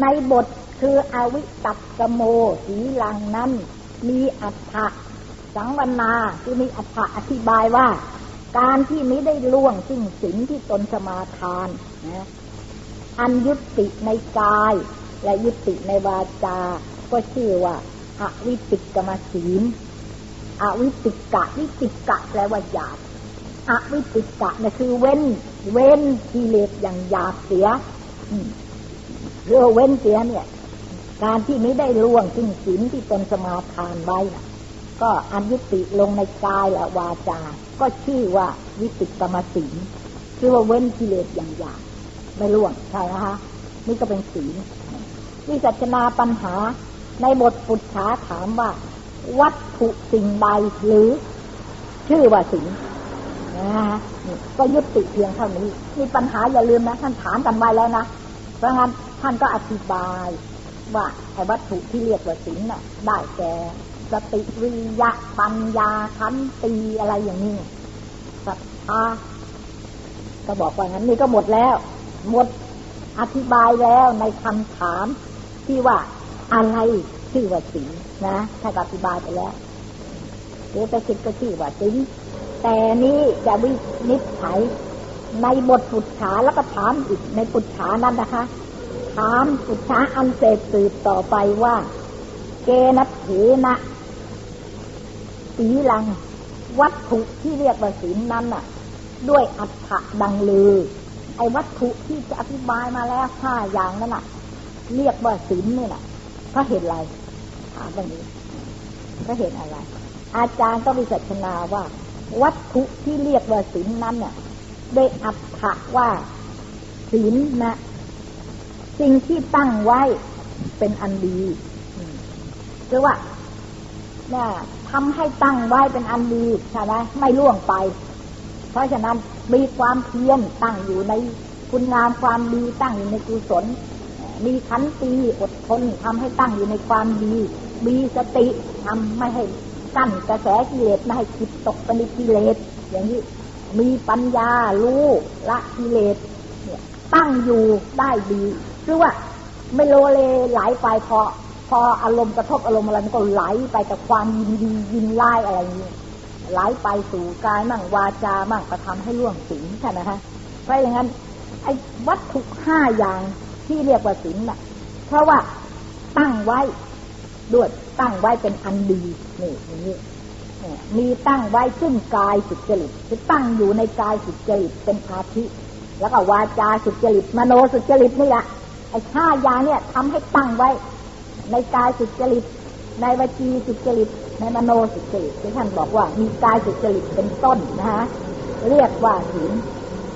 ในบทคืออวิตักกโมสีลังนั้น มีอัฏฐะสังวนาที่มีอัฏฐะอธิบายว่า การที่ไม่ได้ล่วงซึ่งสิ่งที่ตนสมาทานนะอันยุติในกาย และยุติในวาจา ก็ชื่อว่าอาวิติกรรมศีลอวิติกะวิติกะแปลว่าหยาบอวิติกะนี่คือเว้น เว้นกิเลสอย่างหยาบเสีย เรือเว้นเสียเนี่ย การที่ไม่ได้ล่วงซึ่งศีลที่ตนสมาทานไว้นะก็อันยุติลงในกายและวาจา ก็ชื่อว่าวิติกรรมศีลคือว่าเว้นกิเลสอย่างหยาบไม่ล่วงใช่ไหมคะนี่ก็เป็นศีลวิจัชนาปัญหาในบทปุจฉาถามว่า วัตถุสิ่งใดหรือ ชื่อว่าศีลนะก็ยุติเพียงเท่านี้ มีปัญหาอย่าลืมนะท่านถามกันไว้แล้วนะเพราะงั้น ท่านก็อธิบาย ว่าไอ้วัตถุที่เรียกว่าศีลน่ะ ได้แก่สติวิยะปัญญาขันตีอะไรอย่างนี้ศรัทธาก็บอกว่างั้นนี่ก็หมดแล้ว หมดอธิบายแล้วในคำถามที่ว่าอะไรชื่อว่าศีลนะถ้าอธิบายไปแล้วเดี๋ยวไปคิดก็ชื่อว่าศีลแต่นี้จะวินิจฉัยในบทปุจฉาแล้วก็ถามอีกในปุจฉานั้นนะคะ ถามปุจฉาอันเสพสืบต่อไปว่า เกนัตเถนะสีลัง วัตถุที่เรียกว่าศีลนั้นน่ะ ด้วยอัฏฐะดังลือ ไอ้วัตถุที่จะอธิบายมาแล้วห้าอย่างนั้นน่ะ เรียกว่าศีลนี่น่ะเพราะเหตุอะไรถามตรงนี้เพราะเหตุอะไร อาจารย์ก็วิจัชนาว่า วัตถุที่เรียกว่าศีลนั้นน่ะได้อัฏฐะว่าศีลนะ สิ่งที่ตั้งไว้เป็นอันดีคือว่าเนี่ยทำให้ตั้งไว้เป็นอันดีใช่ไหมไม่ล่วงไป เพราะฉะนั้นมีความเพียรตั้งอยู่ในคุณงามความดีตั้งอยู่ในกุศล มีขันตีอดทนทำให้ตั้งอยู่ในความดี มีสติทำไม่ให้กั้นกระแสกิเลสไม่ให้คิดตกไปในกิเลส อย่างนี้มีปัญญารู้ละกิเลสเนี่ยตั้งอยู่ได้ดี คือว่าไม่โลเลไหลไปพอ พออารมณ์กระทบอารมณ์อะไรมันก็ไหลไปแต่ความยินดียินไล่อะไรอย่างนี้ไหลไปสู่กายมั่งวาจามั่งกระทำให้ล่วงสิงใช่ไหมคะเพราะอย่างนั้นไอ้วัตถุห้าอย่างที่เรียกว่าสิงน่ะ เพราะว่าตั้งไว้ด้วยตั้งไว้เป็นอันดีนี่อย่างนี้มีตั้งไว้ซึ่งกายสุจริตคือตั้งอยู่ในกายสุจริตเป็นอาทิแล้วก็วาจาสุจริตมโนสุจริตนี่แหละ ไอ้ห้าอย่างเนี่ยทำให้ตั้งไว้ ในกายสุจริต ในวจีสุจริต ในมโนสุจริตที่ท่านบอกว่า มีกายสุจริตเป็นต้นนะฮะเรียกว่าศีล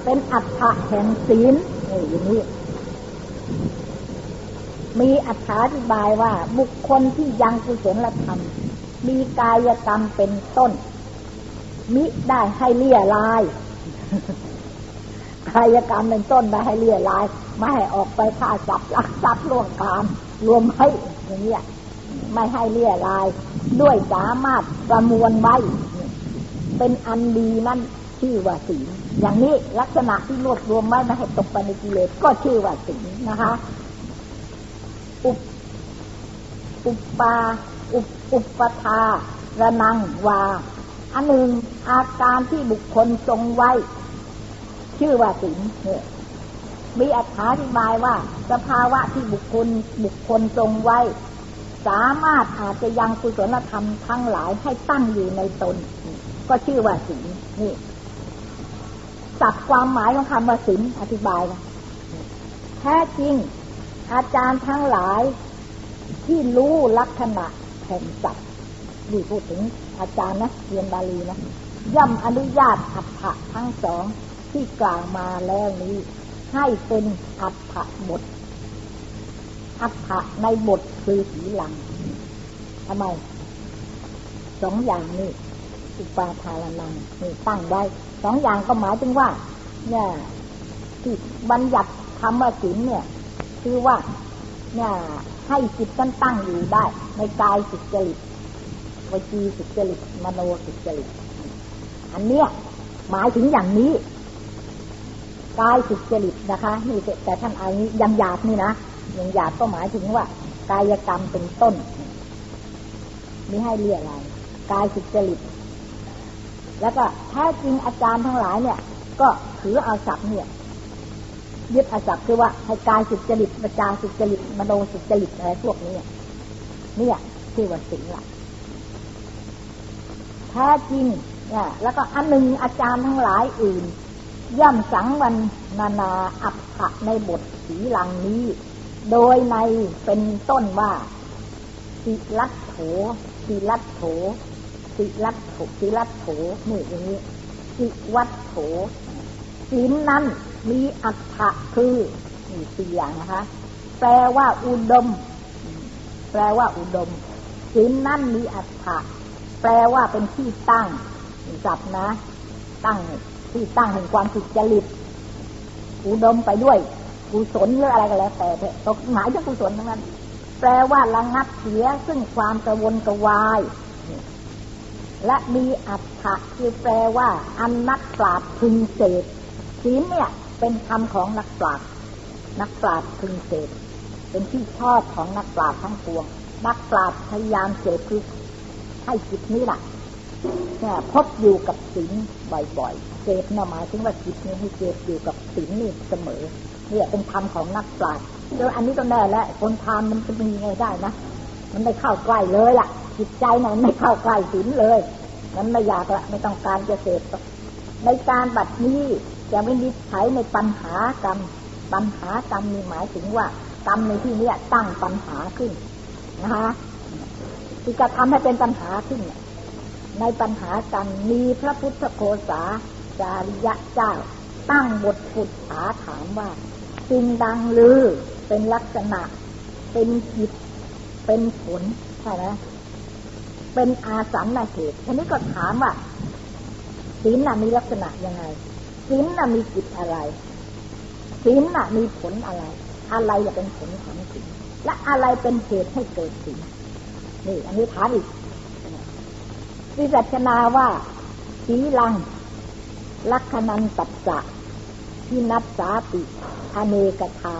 เป็นอัฏฐะแห่งศีลนี่อย่างนี้มีอัธาธิบายว่าบุคคลที่ยังกุศลธรรม มีกายกรรมเป็นต้น มิได้ให้เลี่ยลาย กายกรรมเป็นต้นไม่ให้เลี่ยลายไม่ให้ออกไปฆ่าจับลักทรัพย์ล่วงกามรวมให้อย่างเงี้ยไม่ให้เลี่ยลาย ด้วยสามารถประมวลไว้ เป็นอันดีนั่นชื่อว่าศีลอย่างนี้ลักษณะที่รวบรวมไว้ไม่ให้ตกไปในกิเลสก็ชื่อว่าศีลนะคะ อุปอุปปาอุปอุปทาระนังวาอันหนึ่งอาการที่บุคคลทรงไว้ ชื่อว่าศีลเนี่ยมีอธิบายว่า สภาวะที่บุคคลบุคคลทรงไว้ สามารถอาจจะยังกุศลธรรมทั้งหลายให้ตั้งอยู่ในตน ก็ชื่อว่าศีลนี่สับความหมายของคำว่าศีลอธิบายนะแท้จริง อาจารย์ทั้งหลายที่รู้ลักษณะแห่งสัตว์ดีพูดถึงอาจารย์นะเรียนบาลีนะย่อมอนุญาตอัฏฐะทั้งสอง ที่กล่าวมาแล้วนี้ ให้เป็นอัฏฐบทอัฏฐะในบทคือสีหลังทำไมสองอย่างนี้อุปาทานังนี่ตั้งไว้สองอย่างก็หมายถึงว่า เนี่ยที่บัญญัติคำว่าศีลเนี่ย คือว่า เนี่ยให้จิตตั้งตั้งอยู่ได้ ในกายสุจริตวจีสุจริตมโนสุจริตอันเนี้ยหมายถึงอย่างนี้ กายสุจริตนะคะนี่แต่ท่านเอานี้ยังหยาบนี่นะย่างหยาบก็หมายถึงว่า กายกรรมเป็นต้นมีให้เรียกอะไร กายสุจริต แล้วก็แท้จริงอาจารย์ทั้งหลายเนี่ย ก็ถือเอาศัพท์เนี่ยยึดอาศัพท์คือว่าให้กายสุจริตประจาสุจริตมโนสุจริตอะไรพวกนี้เนี่ยที่ว่าสิ่งละแท้จริงเนี่ยแล้วก็อันหนึ่งอาจารย์ทั้งหลายอื่น ย่อมสังวันนานาอัปะในบทสีลังนี้ โดยในเป็นต้นว่าสิลัตโถสิลัตโถสิลัตโถสิลัตโถนี่อย่างนี้สิวัตโถศีลนั้นมีอัฏฐะคือนี่สี่อย่างนะคะ แปลว่าอุดม แปลว่าอุดมศีลนั้นมีอัฏฐะแปลว่าเป็นที่ตั้งจับนะ ตั้ง ที่ตั้งแห่งความสุจริตอุดมไปด้วยกุศลหรืออะไรก็แล้วแต่ตกหมายถึงกุศลทั้งนั้น แปลว่าระงับเสียซึ่งความกระวนกระวาย และมีอัฏฐะคือแปลว่า อันนักปราชญ์พึงเสดศีลเนี่ย เป็นคำของนักปราชญ์นักปราชญ์พึงเสดเป็นที่ชอบของนักปราชญ์ทั้งปวง นักปราชญ์พยายามเสดคือให้จิตนี้แหละเนี่ยพบอยู่กับศีลบ่อยๆ เสพเนี่ยหมายถึงว่าจิตนี้ให้เสพอยู่กับศีลนี่เสมอ เนี่ยเป็นธรรมของนักปราชญ์เจออันนี้ก็แน่แล้วคนทานมันจะมีไงได้นะมันไม่เข้าใกล้เลยล่ะ จิตใจเนี่ยมันไม่เข้าใกล้ศีลเลยมันไม่อยากละไม่ต้องการจะเสพในการบัดนี้จะไม่นิสัยในปัญหากรรมปัญหากรรมมีหมายถึงว่า กรรมในที่นี้ตั้งปัญหาขึ้นนะคะที่จะทำให้เป็นปัญหาขึ้นในปัญหากรรมมีพระพุทธโคสา จาริยะเจ้า ตั้งบทปุถาถามว่าสิ่งดังลือเป็นลักษณะ เป็นจิต เป็นผลใช่ไหมเป็นอาสันนาเหตุทีนี้ก็ถามว่าศีลน่ะมีลักษณะยังไงศีลน่ะมีจิตอะไรศีลน่ะมีผลอะไร อะไรจะเป็นผลของศีลและอะไรเป็นเหตุให้เกิดศีลนี่ อันนี้ถามอีกวิจัชนาว่าสีลัง ลักขณันตัจจะที่นับสาติอเนกทา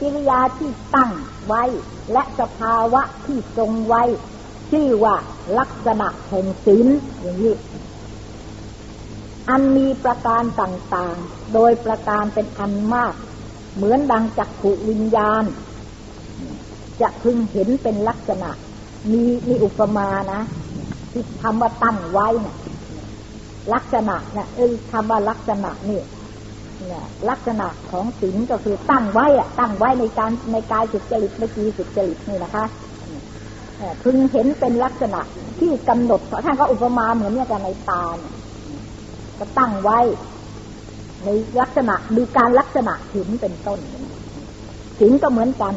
กิริยาที่ตั้งไว้ และสภาวะที่ทรงไว้ ชื่อว่าลักษณะแห่งศีลอย่างนี้อันมีประการต่างๆ โดยประการเป็นอันมาก เหมือนดังจักขุวิญญาณ จะพึงเห็นเป็นลักษณะ มีมีอุปมานะที่คำว่าตั้งไว้นะ่ะ ลักษณะเนี่ยเออคำว่าลักษณะนี่เนี่ยลักษณะของศีลก็คือตั้งไว้อะตั้งไว้ในการในกายสุจริตไม่จีสุจริตนี่นะคะพึงเห็นเป็นลักษณะที่กำหนดท่านก็อุปมาเหมือนเนี่ยกันในตาก็ตั้งไว้ ในลักษณะมีการลักษณะเห็นเป็นต้นศีลก็เหมือนกัน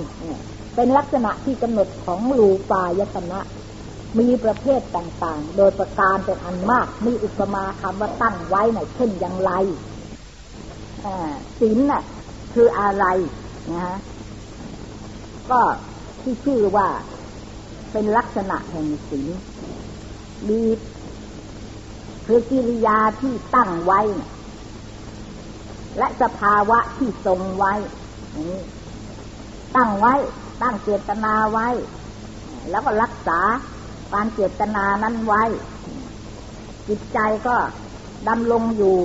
เป็นลักษณะที่กำหนดของรูปายตนะ มีประเภทต่างๆ โดยประการเป็นอันมาก มีอุปมาคำว่าตั้งไว้ในเช่นอย่างไรศีลน่ะ คืออะไรนะฮะก็ที่ชื่อว่าเป็นลักษณะแห่งศีลมีคือกิริยาที่ตั้งไว้ และสภาวะที่ทรงไว้ตั้งไว้ ตั้งเจตนาไว้ แล้วก็รักษา การเจตนานั้นไว้ จิตใจก็ดำลงอยู่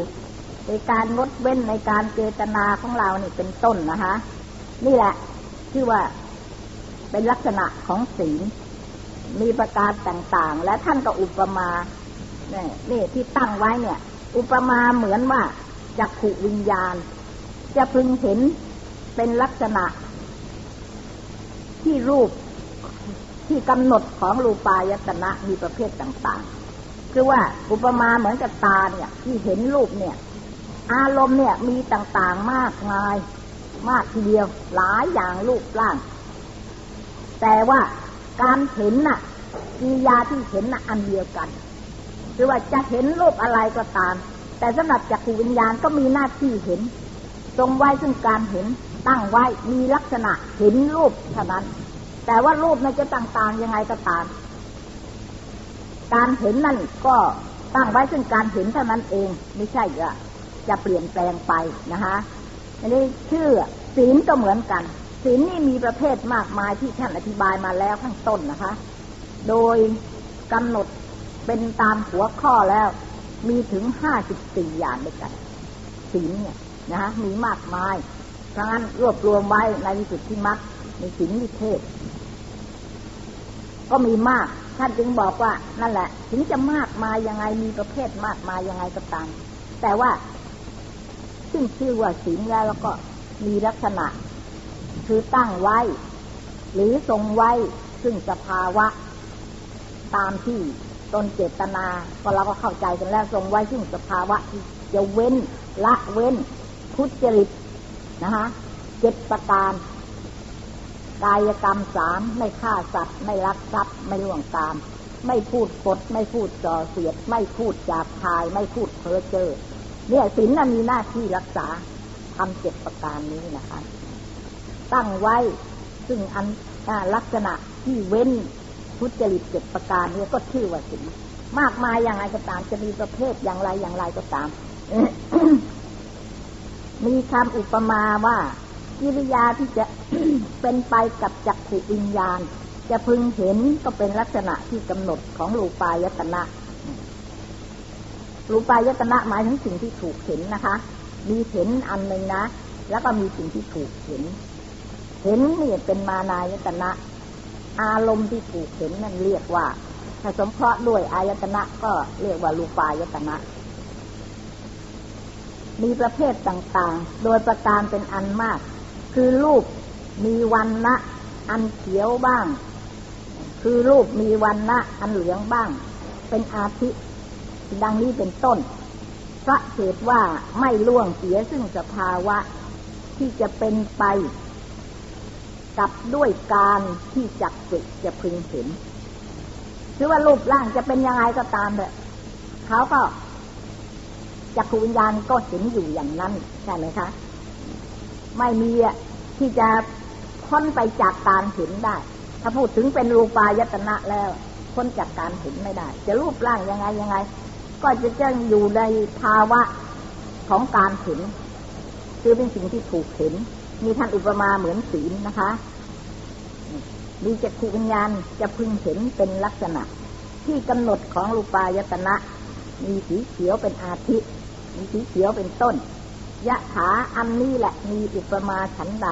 ในการงดเว้นในการเจตนาของเรานี่เป็นต้นนะคะ นี่แหละชื่อว่าเป็นลักษณะของศีลมีประการต่างๆ และท่านก็อุปมาเนี่ยนี่ที่ตั้งไว้เนี่ย อุปมาเหมือนว่าจักขุวิญญาณ จะพึงเห็นเป็นลักษณะที่รูป ที่กำหนดของรูปายตนะมีประเภทต่างๆ คือว่าอุปมาเหมือนกับตาเนี่ย ที่เห็นรูปเนี่ย อารมณ์เนี่ยมีต่างๆมากมาย มากทีเดียว หลายอย่างรูปร่าง แต่ว่าการเห็นน่ะกิริยาที่เห็นน่ะอันเดียวกัน คือว่าจะเห็นรูปอะไรก็ตาม แต่สำหรับจักรวิญญาณก็มีหน้าที่เห็น ทรงไว้ซึ่งการเห็นตั้งไว้มีลักษณะเห็นรูปเท่านั้น แต่ว่ารูปมันจะต่างๆยังไงก็ตาม การเห็นนั่นก็ตั้งไว้ซึ่งการเห็นเท่านั้นเอง ไม่ใช่จะจะเปลี่ยนแปลงไปนะคะอันนี้ชื่อศีลก็เหมือนกันศีลนี่มีประเภทมากมายที่ท่านอธิบายมาแล้วข้างต้นนะคะ โดยกำหนดเป็นตามหัวข้อแล้ว มีถึงห้าสิบสี่อย่างด้วยกันศีลเนี่ยนะฮะมีมากมายเพราะงั้นรวบรวมไว้ในวิสุทธิมรรค ในศีลวิเทศ ก็มีมาก ท่านจึงบอกว่า นั่นแหละ ถึงจะมากมายยังไงมีประเภทมากมายยังไงก็ตาม แต่ว่าซึ่งชื่อว่าศีลแล้วแล้วก็มีลักษณะ คือตั้งไว้ หรือทรงไว้ซึ่งสภาวะ ตามที่ตนเจตนาก็เราก็เข้าใจกันแล้วทรงไว้ซึ่งสภาวะที่จะเว้น ละเว้นทุจริตนะคะเจ็ดประการ กายกรรมสามไม่ฆ่าสัตว์ ไม่ลักทรัพย์ไม่ล่วงตาม ไม่พูดปดไม่พูดจ่อเสียด ไม่พูดจากทาย ไม่พูดเพ้อเจ้อเนี่ยศีลน่ะมีหน้าที่รักษาทำเจ็ดประการนี้นะคะ ตั้งไว้ซึ่งอันลักษณะที่เว้นทุจริตเจ็ดประการนี้ก็ชื่อว่าศีลมากมายอย่างไรก็ตามจะมีประเภทอย่างไรอย่างไรก็ตาม มีคำอุปมาว่า กิริยาที่จะเป็นไปกับจักขุวิญญาณ จะพึงเห็นก็เป็นลักษณะที่กำหนดของรูปายตนะรูปายตนะหมายถึงสิ่งที่ถูกเห็นนะคะ มีเห็นอันหนึ่งนะ แล้วก็มีสิ่งที่ถูกเห็น เห็นนี่เป็นมานายตนะ อารมณ์ที่ถูกเห็นนั่นเรียกว่าถ้าสมเพราะด้วยอายตนะก็เรียกว่ารูปายตนะมีประเภทต่างๆ โดยประการเป็นอันมาก คือรูปมีวันนะอันเขียวบ้าง คือรูปมีวันนะอันเหลืองบ้าง เป็นอาทิดังนี้เป็นต้นพระเหตุว่าไม่ล่วงเสียซึ่งสภาวะที่จะเป็นไป กับด้วยการที่จักสุจะพึงเห็นคือว่ารูปร่างจะเป็นยังไงก็ตามเถอะเขาก็จักรวิญญาณก็เห็นอยู่อย่างนั้นใช่ไหมคะ ไม่มีอะที่จะพ้นไปจากการเห็นได้ ถ้าพูดถึงเป็นรูปายตนะแล้วพ้นจากการเห็นไม่ได้ จะรูปร่างยังไงยังไง ก็จะจะอยู่ในภาวะของการเห็นคือเป็นสิ่งที่ถูกเห็น มีท่านอุปมาเหมือนศีลนะคะ มีจักขุวิญญาณจะพึงเห็นเป็นลักษณะ ที่กำหนดของรูปายตนะ มีสีเขียวเป็นอาทิตย์มีสีเขียวเป็นต้น ยะถาอันนี้แหละมีอุปมาฉันใด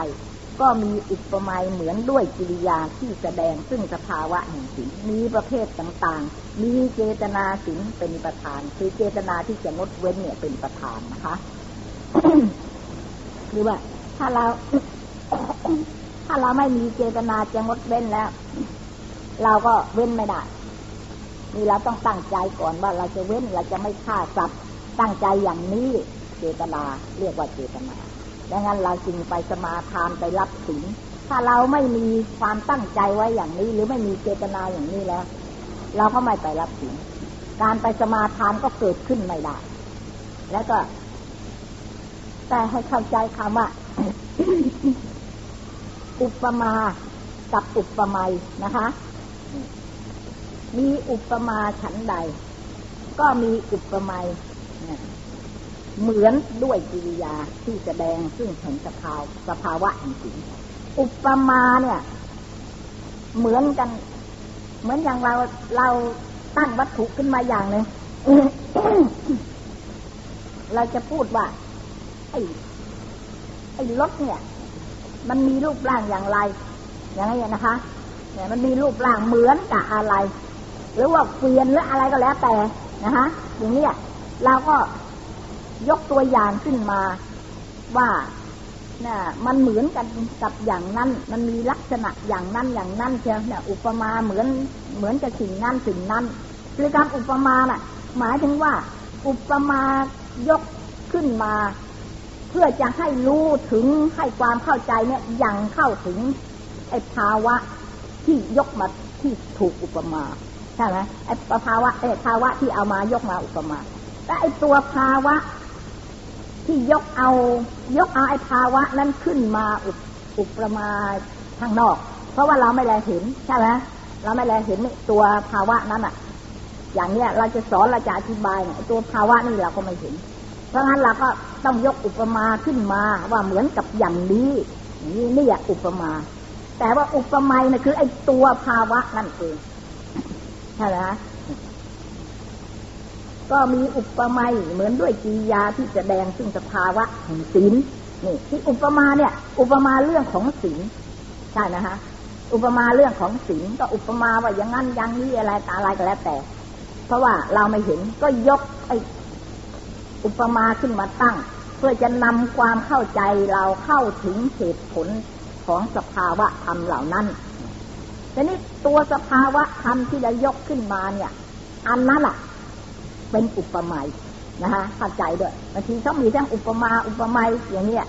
ก็มีอุปมาเหมือนด้วยกิริยาที่แสดงซึ่งสภาวะแห่งสิ่งมีประเภทต่างๆ มีเจตนาสิ่งเป็นประธาน คือเจตนาที่จะงดเว้นเนี่ยเป็นประธานนะคะคือว่า ถ้าเรา ถ้าเราไม่มีเจตนาจะงดเว้นแล้ว เราก็เว้นไม่ได้นี่เราต้องตั้งใจก่อนว่าเราจะเว้นเราจะไม่ฆ่าสัตว์ตั้งใจอย่างนี้ เจตนา เรียกว่าเจตนาดังนั้นเราจึงไปสมาทานไปรับศีลถ้าเราไม่มีความตั้งใจไว้อย่างนี้ หรือไม่มีเจตนาอย่างนี้แล้ว เราก็ไม่ไปรับศีลการไปสมาทานก็เกิดขึ้นไม่ได้ แล้วก็ แต่ให้เข้าใจคำว่า อุปมากับอุปไมยนะคะ มีอุปมาฉันใด ก็มีอุปไมย เหมือนด้วยกิริยาที่แสดงซึ่งเห็นสภาวสภาวะแห่งสิ่งอุปมาเนี่ย เหมือนกัน เหมือนอย่างเราเราตั้งวัตถุขึ้นมาอย่างหนึ่งเราจะพูดว่า ไอ้ไอ้รถเนี่ย มันมีรูปร่างอย่างไร อย่างไรนะคะเนี่ยมันมีรูปร่างเหมือนกับอะไร หรือว่าเกวียนหรืออะไรก็แล้วแต่นะคะอย่างนี้เราก็ ยกตัวอย่างขึ้นมาว่าน่ะมันเหมือนกันกับอย่างนั้น มันมีลักษณะอย่างนั้นอย่างนั้นเชียวนี่ยอุปมาเหมือนเหมือนกับสิ่งนั้นสิ่งนั้นคือการอุปมาน่ะ หมายถึงว่า อุปมายกขึ้นมา เพื่อจะให้รู้ถึงให้ความเข้าใจเนี่ยยังเข้าถึงไอ้ภาวะที่ยกมาที่ถูกอุปมาใช่ไหมไอ้ภาวะไอ้ภาวะที่เอามายกมาอุปมาและไอ้ตัวภาวะ ที่ยกเอา ยกเอาไอ้ภาวะนั้นขึ้นมาอุปอุปมาทางนอก เพราะว่าเราไม่แลเห็นใช่ไหมเราไม่แลเห็นตัวภาวะนั้นอะ อย่างเนี้ยเราจะสอนเราจะอธิบายเนี่ยตัวภาวะนี่เราก็ไม่เห็น เพราะงั้นเราก็ต้องยกอุปมาขึ้นมาว่าเหมือนกับอย่างนี้นี่นี่อยอุปมา แต่ว่าอุปมานะคือไอ้ตัวภาวะนั่นเองใช่ไหม ก็มีอุปมาเหมือนด้วยจียาที่แสดงซึ่งสภาวะแห่งศีลนี่ที่อุปมาเนี่ย อุปมาเรื่องของศีลใช่นะฮะอุปมาเรื่องของศีลก็อุปมาว่าอย่างนั้นอย่างนี้อะไรตาอะไรก็แล้วแต่ เพราะว่าเราไม่เห็นก็ยกไอ้อุปมาขึ้นมาตั้ง เพื่อจะนำความเข้าใจเราเข้าถึงเหตุผลของสภาวะธรรมเหล่านั้นแต่นี้ตัวสภาวะธรรมที่จะยกขึ้นมาเนี่ย อันนั้นอะ เป็นอุปมานะฮะเข้าใจด้วยบางทีเขามีทั้งอุปมาอุปไมยอย่างเนี้ย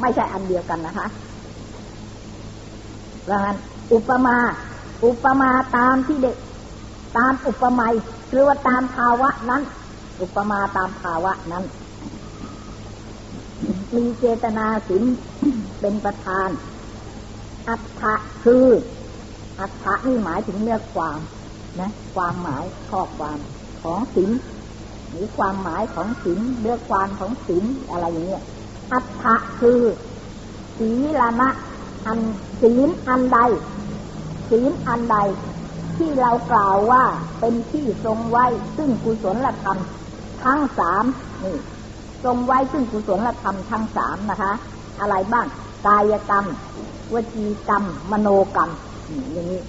ไม่ใช่อันเดียวกันนะคะเพราะงั้นอุปมา อุปมาตามที่เด็ก ตามอุปไมยหรือว่าตามภาวะนั้น อุปมาตามภาวะนั้น มีเจตนาสินเป็นประธาน อัตถะคือ อัตถะนี่หมายถึงเนื้อความนะ ความหมายข้อความ ของสินหรือความหมายของสินเรื่องความของสินอะไรอย่างเงี้ยอัตถะคือศีลนะอันศีลอันใดศีลอันใด ที่เรากล่าวว่าเป็นที่ทรงไว้ซึ่งกุศลธรรมทั้งสามนี่ทรงไว้ซึ่งกุศลธรรมทั้งสามนะคะ อะไรบ้างกายกรรม วจีกรรม มโนกรรมอย่างนี้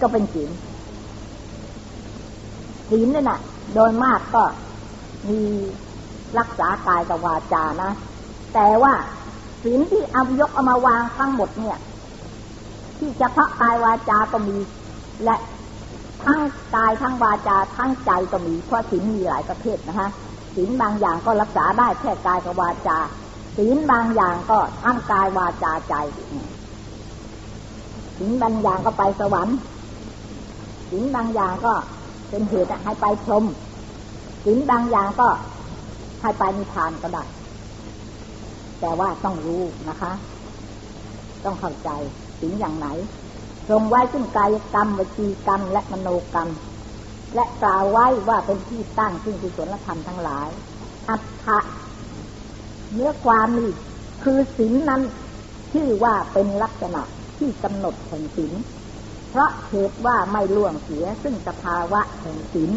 ก็เป็นศีล ศีลเนี่ยนะโดยมากก็มีรักษากายกับวาจานะ แต่ว่าศีลที่เอายกเอามาวางทั้งหมดเนี่ย ที่เฉพาะกายวาจาก็มี และทั้งกายทั้งวาจาทั้งใจก็มีเพราะศีลมีหลายประเภทนะคะศีลบางอย่างก็รักษาได้แค่กายกับวาจาศีลบางอย่างก็ทั้งกายวาจาใจศีลบางอย่างก็ไปสวรรค์ศีลบางอย่างก็ เป็นเหตุให้ไปชมศีลบางอย่างก็ให้ไปนิพพานก็ได้ แต่ว่าต้องรู้นะคะ ต้องเข้าใจศีลอย่างไหนทรงไว้ซึ่งกายกรรมวิจีกรรม และมโนกรรม และกล่าวไว้ว่าเป็นที่ตั้งซึ่งกุศลธรรมทั้งหลาย อัตถะเนื้อความนี่คือศีลนั้นชื่อว่าเป็นลักษณะที่กำหนดแห่งศีล เพราะเหตุว่าไม่ล่วงเสียซึ่งสภาวะแห่งศีล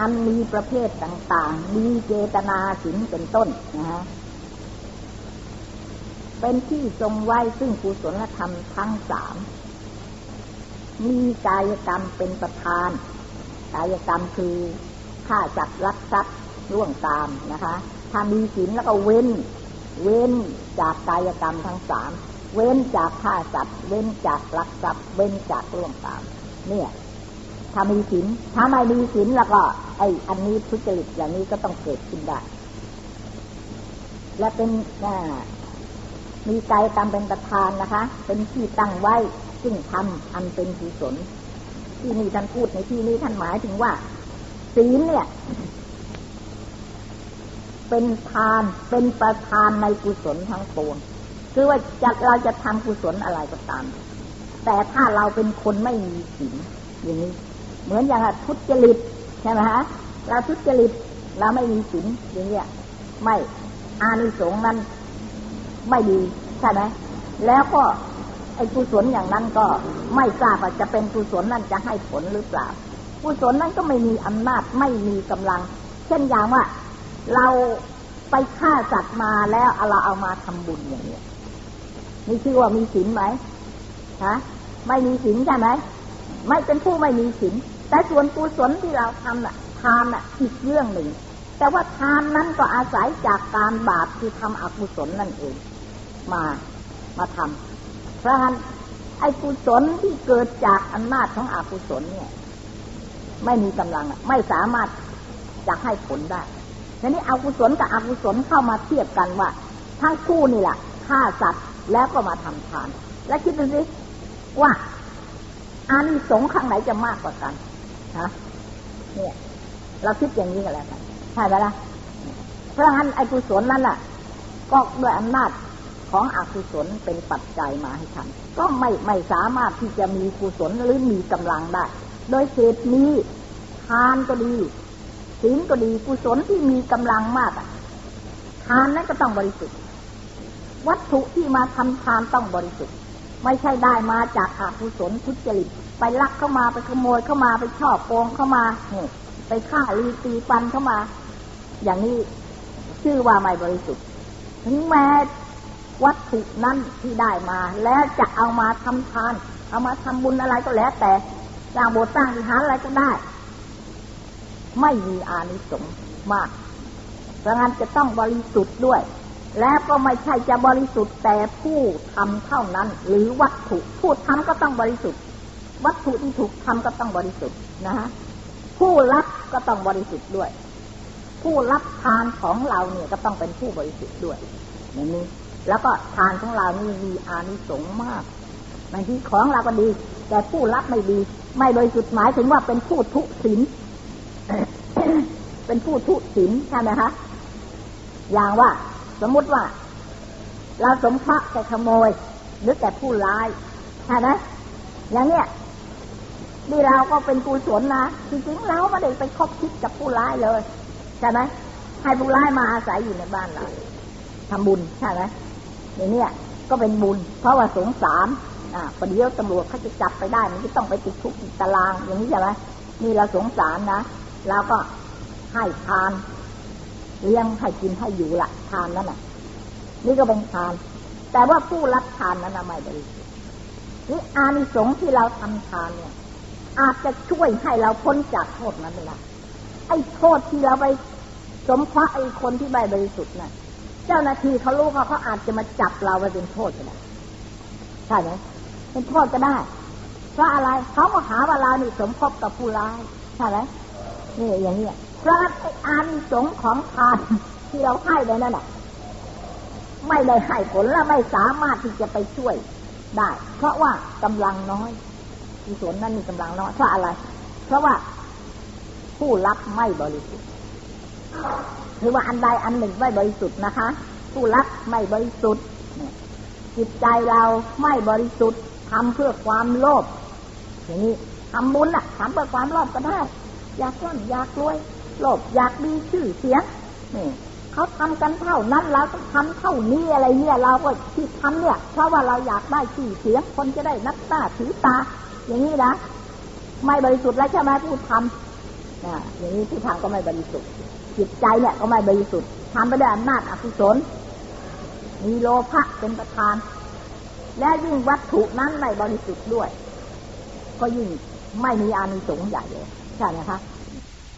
อันมีประเภทต่างๆ มีเจตนาศีลเป็นต้นนะฮะเป็นที่ทรงไว้ซึ่งกุศลธรรมทั้งสาม มีกายกรรมเป็นประธาน กายกรรมคือฆ่าจัดรักทรัพย์ร่วงตามนะคะ ถ้ามีศีลแล้วก็เว้น เว้นจากกายกรรมทั้งสาม เว้นจากฆ่าสัตว์ เว้นจากลักทรัพย์ เว้นจากร่วงตาม เนี่ย ถ้ามีศีลถ้าไม่มีศีลแล้วก็ ไอ้อันนี้ทุจริตอย่างนี้ก็ต้องเกิดขึ้นได้ และเป็นมีใจตามเป็นประธานนะคะ เป็นที่ตั้งไว้ซึ่งทำอันเป็นกุศลที่นี่ท่านพูดในที่นี้ท่านหมายถึงว่า ศีลเนี่ย เป็นทานเป็นประธานในกุศลทั้งปวง คือว่าจะเราจะทำกุศลอะไรก็ตาม แต่ถ้าเราเป็นคนไม่มีศีลอย่างนี้ เหมือนอย่างทุจริตใช่ไหมฮะเราทุจริตเราไม่มีศีลอย่างเงี้ยไม่อานิสงส์นั้นไม่ดีใช่ไหมแล้วก็ไอ้กุศลอย่างนั้นก็ไม่ทราบว่าจะเป็นกุศลนั้นจะให้ผลหรือเปล่ากุศลนั้นก็ไม่มีอำนาจไม่มีกำลัง เช่นอย่างว่า เราไปฆ่าสัตว์มาแล้วเราเอามาทำบุญอย่างเนี้ย นี่ชื่อว่ามีศีลไหมฮะไม่มีศีลใช่ไหมไม่เป็นผู้ไม่มีศีลแต่ส่วนกุศลที่เราทำน่ะทานน่ะอีกเรื่องหนึ่ง แต่ว่าทานนั้นก็อาศัยจากการบาปคือทำอกุศลนั่นเอง มามาทำเพราะฉะนั้นไอ้กุศลที่เกิดจากอำนาจของอกุศลเนี่ย ไม่มีกำลังไม่สามารถจะให้ผลได้ทีนี้อกุศลกับอกุศลเข้ามาเทียบกันว่าทั้งคู่นี่แหละฆ่าสัตว์ แล้วก็มาทำทาน และคิดดูสิว่าอานิสงส์ข้างไหนจะมากกว่ากันฮะเนี่ย เราคิดอย่างนี้กันแล้วกันใช่ไหมล่ะเพราะฉะนั้นไอ้กุศลนั้นแหละก็ด้วยอำนาจของอกุศลเป็นปัจจัยมาให้ทำก็ไม่ไม่สามารถที่จะมีกุศลหรือมีกำลังได้ โดยเหตุนี้ทานก็ดีศีลก็ดีกุศลที่มีกำลังมากอะทานนั้นก็ต้องบริสุทธิ์ วัตถุที่มาทำทานต้องบริสุทธิ์ ไม่ใช่ได้มาจากอาภุศลทุจริตไปลักเข้ามาไปขโมยเข้ามาไปชอบโกงเข้ามาไปฆ่าลีตีฟันเข้ามา อย่างนี้ชื่อว่าไม่บริสุทธิ์ถึงแม้วัตถุนั้นที่ได้มา แล้วจะเอามาทำทาน เอามาทำบุญอะไรก็แล้ว แต่สร้างโบสถ์สร้างวิหารอะไรก็ได้ ไม่มีอานิสงส์มากเพราะงั้นจะต้องบริสุทธิ์ด้วย และก็ไม่ใช่จะบริสุทธิ์แต่ผู้ทำเท่านั้น หรือวัตถุผู้ทำก็ต้องบริสุทธิ์ วัตถุที่ถูกทำก็ต้องบริสุทธิ์นะฮะผู้รับก็ต้องบริสุทธิ์ด้วย ผู้รับทานของเราเนี่ยก็ต้องเป็นผู้บริสุทธิ์ด้วยอย่างนี้ แล้วก็ทานของเรานี่มีอานิสงส์มากบางทีของเราก็ดี แต่ผู้รับไม่ดี ไม่บริสุทธิ์หมายถึงว่าเป็นผู้ทุศีลเป็นผู้ทุศีลใช่ไหมคะอย่างว่า สมมุติว่า เราสมพระแต่ขโมย หรือแต่ผู้ร้ายใช่ไหมอย่างเนี้ยนี่เราก็เป็นกุศลนะจริงๆเราไม่ได้ไปคบคิดกับผู้ร้ายเลยใช่ไหมให้ผู้ร้ายมาอาศัยอยู่ในบ้านเราทำบุญใช่ไหมอย่างเนี้ยก็เป็นบุญ เพราะว่าสงสารอ่าประเดี๋ยวตำรวจเขาจะจับไปได้มันก็ต้องไปติดคุกติดตารางอย่างนี้ใช่ไหมนี่เราสงสารนะแล้วก็ให้ทาน เลี้ยงให้กินให้อยู่ละทานนั่นน่ะ นี่ก็เป็นทาน แต่ว่าผู้รับทานนั้นไม่บริสุทธิ์นี่อานิสงส์ที่เราทำทานเนี่ย อาจจะช่วยให้เราพ้นจากโทษนั้นได้ไอ้โทษที่เราไปสมเพราะไอ้คนที่ไม่บริสุทธิ์น่ะ เจ้าหน้าที่เขารู้เขาเขาอาจจะมาจับเราไปเป็นโทษก็ได้ใช่ไหมเป็นโทษก็ได้เพราะอะไรเขามาหาว่าเรานี่สมคบกับผู้ร้ายใช่ไหมนี่อย่างนี้ เพราะอานิสงส์ของทานที่เราให้ไปนั่นแหละไม่ได้ให้ผลและไม่สามารถที่จะไปช่วยได้ เพราะว่ากำลังน้อยกุศลนั้นมีกำลังน้อยเพราะอะไร เพราะว่าผู้รับไม่บริสุทธิ์หรือว่าอันใดอันหนึ่งไม่บริสุทธิ์นะคะ ผู้รับไม่บริสุทธิ์จิตใจเราไม่บริสุทธิ์ทำเพื่อความโลภอย่างนี้ทำบุญอะทำเพื่อความโลภก็ได้ อยากร่ำอยากรวย โลภอยากมีชื่อเสียงนี่เขาทำกันเท่านั้นเราต้องทำเท่านี้อะไรเนี่ยเราก็ที่ทำเนี่ย เพราะว่าเราอยากได้ชื่อเสียง คนจะได้นับตาถือตา อย่างนี้นะไม่บริสุทธิ์แล้วใช่ไหมผู้ทำนะอย่างนี้ผู้ทำก็ไม่บริสุทธิ์จิตใจเนี่ยก็ไม่บริสุทธิ์ทำไปด้วยอำนาจอกุศลมีโลภะเป็นประธาน และยิ่งวัตถุนั้นไม่บริสุทธิ์ด้วย ก็ยิ่งไม่มีอานิสงส์ใหญ่เลยใช่ไหมคะ